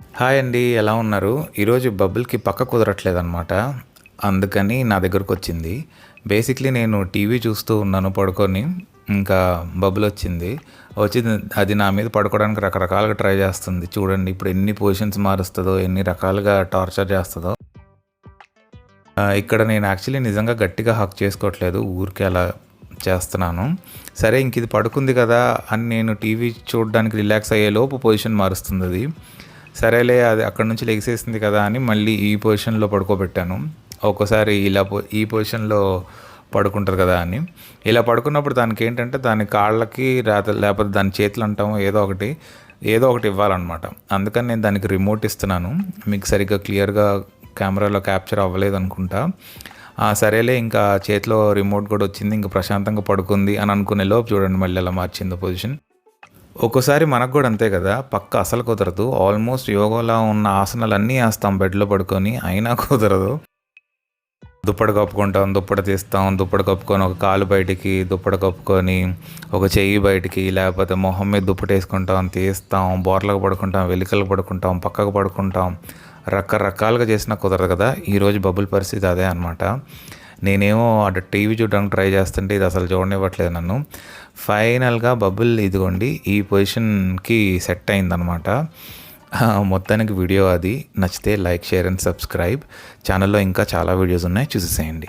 Hi అండి ఎలా ఉన్నారు? ఈరోజు బబుల్కి పక్క కుదరట్లేదన్నమాట. అందుకని నా దగ్గరకు వచ్చింది బేసిక్లీ నేను టీవీ చూస్తూ ఉన్నాను పడుకొని. ఇంకా బబుల్ వచ్చింది. వచ్చి అది నా మీద పడుకోవడానికి రకరకాలుగా ట్రై చేస్తుంది. చూడండి ఇప్పుడు ఎన్ని పొజిషన్స్ మారుస్తుందో ఎన్ని రకాలుగా టార్చర్ చేస్తుందో. ఇక్కడ నేను యాక్చువల్లీ నిజంగా గట్టిగా హక్ చేసుకోవట్లేదు. ఊరికే అలా చేస్తున్నాను. సరే ఇంక ఇది పడుకుంది కదా అని నేను టీవీ చూడడానికి రిలాక్స్ అయ్యే లోపు పొజిషన్ మారుస్తుంది అది. సరేలే అది అక్కడ నుంచి లెగిసేసింది కదా అని మళ్ళీ ఈ పొజిషన్లో పడుకోబెట్టాను. ఒక్కోసారి ఇలా ఈ పొజిషన్లో పడుకుంటారు కదా అని. ఇలా పడుకున్నప్పుడు దానికి ఏంటంటే దాని కాళ్ళకి రాత లేకపోతే దాని చేతులు అంటాము ఏదో ఒకటి ఏదో ఒకటి ఇవ్వాలన్నమాట. అందుకని నేను దానికి రిమోట్ ఇస్తున్నాను. మీకు సరిగ్గా క్లియర్గా కెమెరాలో క్యాప్చర్ అవ్వలేదు అనుకుంటా సరేలే ఇంకా చేతిలో రిమోట్ కూడా వచ్చింది ఇంకా ప్రశాంతంగా పడుకుంది అని అనుకునే లోపు చూడండి మళ్ళీ అలా మార్చింది పొజిషన్. ఒక్కోసారి మనకు కూడా అంతే కదా పక్క అసలు కుదరదు. ఆల్మోస్ట్ యోగాలో ఉన్న ఆసనాలన్నీ వేస్తాం బెడ్లో పడుకొని. అయినా కుదరదు. దుప్పటి కప్పుకుంటాం దుప్పటి తీస్తాం దుప్పటి కప్పుకొని ఒక కాలు బయటికి దుప్పటి కప్పుకొని ఒక చెయ్యి బయటికి లేకపోతే మొహం మీద దుప్పటి వేసుకుంటాం తీస్తాం బోర్లకు పడుకుంటాం వెలికలు పడుకుంటాం పక్కకు పడుకుంటాం. రకరకాలుగా చేసినా కుదరదు కదా. ఈరోజు బబుల్ పరిస్థితి అదే అనమాట నేనేమో అటు టీవీ చూడడానికి ట్రై చేస్తుంటే ఇది అసలు చూడనివ్వట్లేదు నన్ను. ఫైనల్గా బబుల్ ఇదిగోండి ఈ పొజిషన్కి సెట్ అయిందనమాట. మొత్తానికి వీడియో అది. నచ్చితే లైక్ షేర్ అండ్ సబ్స్క్రైబ్. ఛానల్లో ఇంకా చాలా వీడియోస్ ఉన్నాయి చూసేసేయండి.